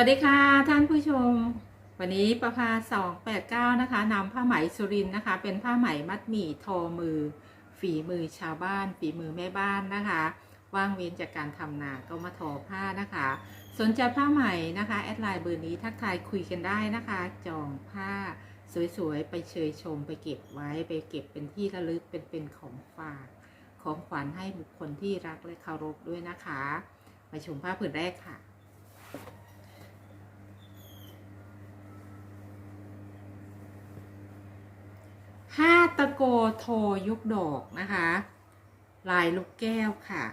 วัสดีค่ะท่านผู้ชม วันนี้ประภา289นะคะนำผ้าไหมสุรินนะคะ เป็นผ้าไหมมัดหมี่ทอมือ ฝีมือชาวบ้าน ฝีมือแม่บ้านนะคะ ว่างเว้นจากการทำนาก็มาทอผ้านะคะ สนใจผ้าไหมนะคะแอดไลน์เบอร์นี้ทักทายคุยกันได้นะคะ จองผ้าสวยๆ ไปเชยชมไปเก็บไว้ไปเก็บเป็นที่ระลึกเป็นเป็นของฝาก ของขวัญให้บุคคลที่รักและเคารพด้วยนะคะมาชมผ้าผืนแรกค่ะ ห้า ตะโกโทยุกดอกนะคะ ลายลูกแก้วค่ะ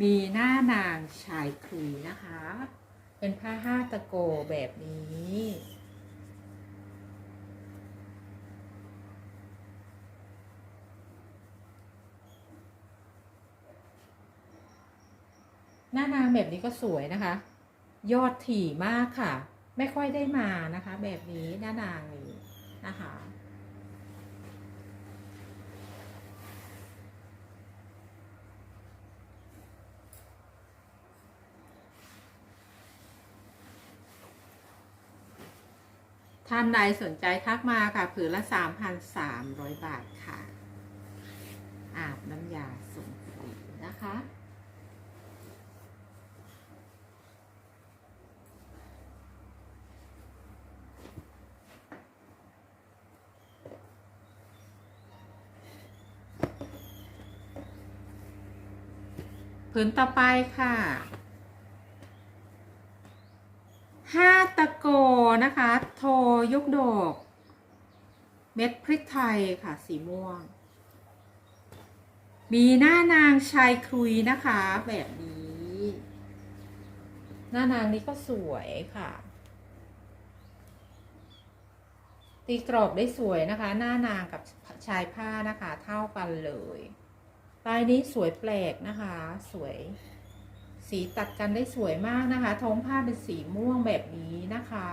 มีหน้านางชายคุยนะคะ เป็นผ้าห้าตะโกแบบนี้หน้านางแบบนี้ก็สวยนะคะ ยอดถี่มากค่ะ ไม่ค่อยได้มานะคะ แบบนี้หน้านางนี้นะคะ ท่านใดสนใจทักมาค่ะ ผืนละ 3,300 บาทค่ะ อาบน้ำยาส่งฟรีนะคะ ผืนต่อไปค่ะห้าตะโกนะคะ ทยกดอก เม็ดพริกไทยค่ะสีม่วง มีหน้านางชายครุยนะคะ แบบนี้ หน้านางนี้ก็สวยค่ะ ตีกรอบได้สวยนะคะ หน้านางกับชายผ้านะคะ เท่ากันเลยลายนี้สวยแปลกนะคะ สวย สีตัดกันได้สวยมากนะคะ ท้องผ้าเป็นสีม่วงแบบนี้นะคะ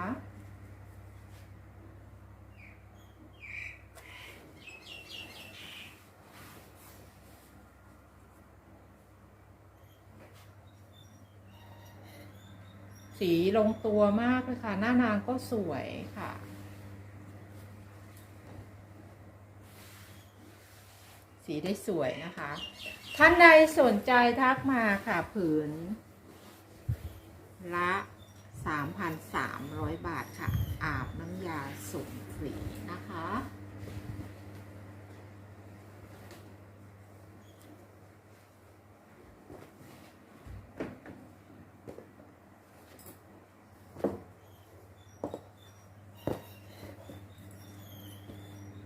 สีลงตัวมากเลยค่ะ หน้านางก็สวยค่ะสีได้สวยนะคะ ท่านใดสนใจทักมาค่ะ ผืน ละ 3,300 บาทค่ะ อาบน้ำยาส่งฟรีนะคะ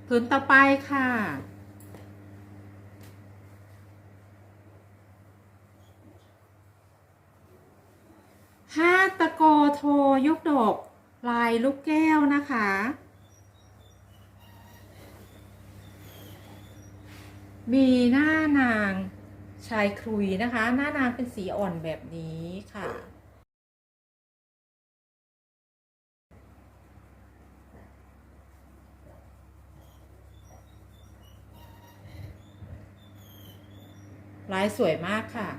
ผืนต่อไปค่ะ ห้าตะโกโทยกดอกลายลูกแก้วนะคะ มีหน้านางชายครุยนะคะ หน้านางเป็นสีอ่อนแบบนี้ค่ะ ลายสวยมากค่ะ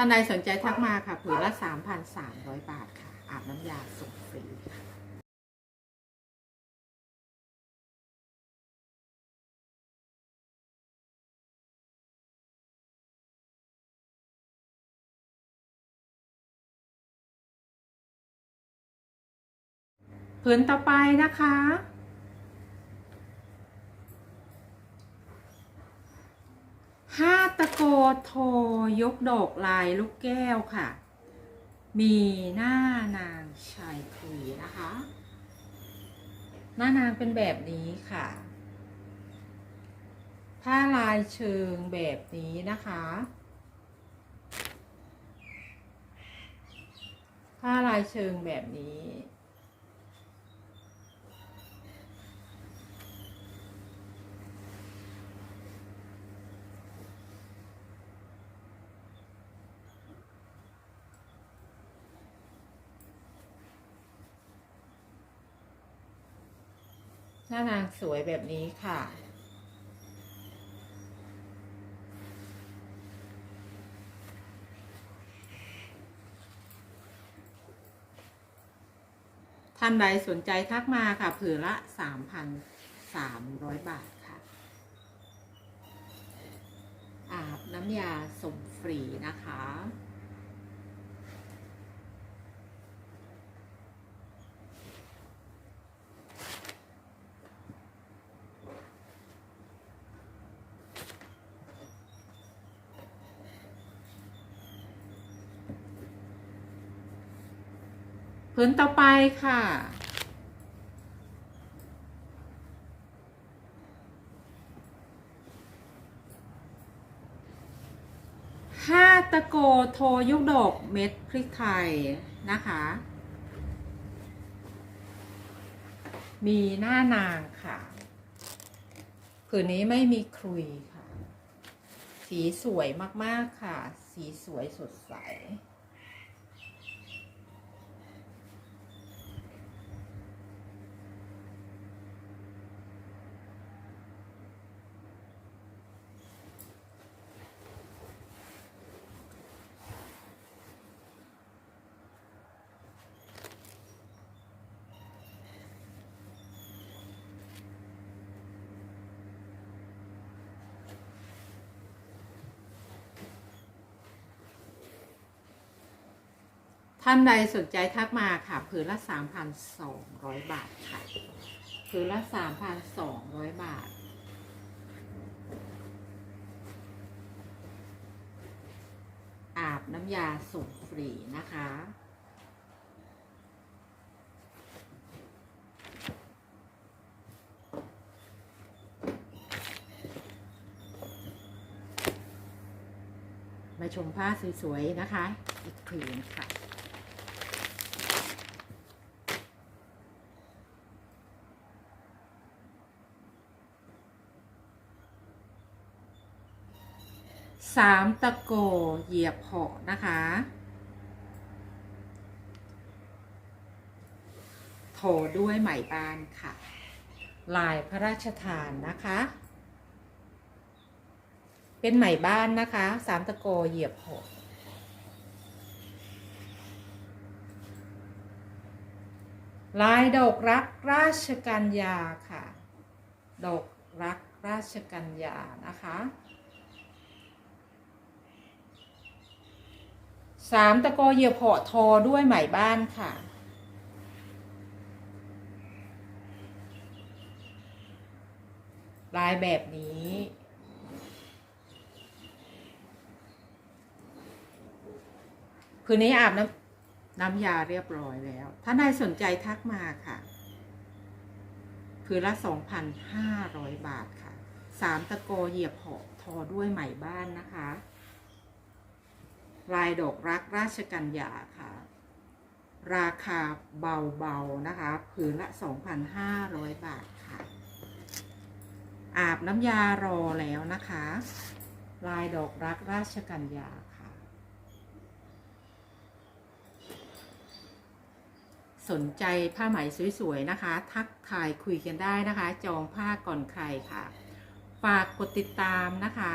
ท่านใดสนใจทักมาค่ะผืนละ3,300บาทค่ะ อาบน้ำยาส่งฟรีค่ะผืนต่อไปนะคะ ห้าตะโกโทยกดอกลายลูกแก้วค่ะ มีหน้านางชายคุยนะคะ หน้านางเป็นแบบนี้ค่ะ ผ้าลายเชิงแบบนี้นะคะ ผ้าลายเชิงแบบนี้ หน้านางสวยแบบนี้ค่ะ ท่านใดสนใจทักมาค่ะผืนละ3,300บาทค่ะ อาบน้ำยาส่งฟรีนะคะ ผืนต่อไปค่ะ ห้าตะโกโทยุกดกเม็ดพริกไทยนะคะ มีหน้านางค่ะผืนนี้ไม่มีครุยค่ะ สีสวยมาก ๆ ค่ะ สีสวยสดใส ท่านใดสนใจทักมาค่ะผืนละ3,200บาทค่ะผืนละ3,200บาท อาบน้ำยาส่งฟรีนะคะมาชมผ้าสวยๆนะคะ อีกผืนค่ะ สามตะโกเหยียบเหาะนะคะโถด้วยไหมบานค่ะ ลายพระราชทานนะคะ เป็นไหมบ้านนะคะสามตะโกเหยียบหกลายดอกรักราชกัญญาค่ะ ดอกรักราชกัญญานะคะ สามตะโกเหยียบเหาะทอด้วยไหมบ้านค่ะ ลายแบบนี้ คืนนี้อาบน้ำน้ำยาเรียบร้อยแล้ว ถ้าใดสนใจทักมาค่ะ คืนละ 2,500 บาทค่ะ สามตะโกเหยียบเหาะทอด้วยไหมบ้านนะคะ ลายดอกรักราชกัญญาค่ะ ราคาเบาๆนะคะ ผืนละ 2,500 บาทค่ะ อาบน้ำยารอแล้วนะคะ ลายดอกรักราชกัญญาค่ะ สนใจผ้าไหมสวยๆนะคะ ทักทายคุยกันได้นะคะ จองผ้าก่อนใครค่ะ ฝากกดติดตามนะคะ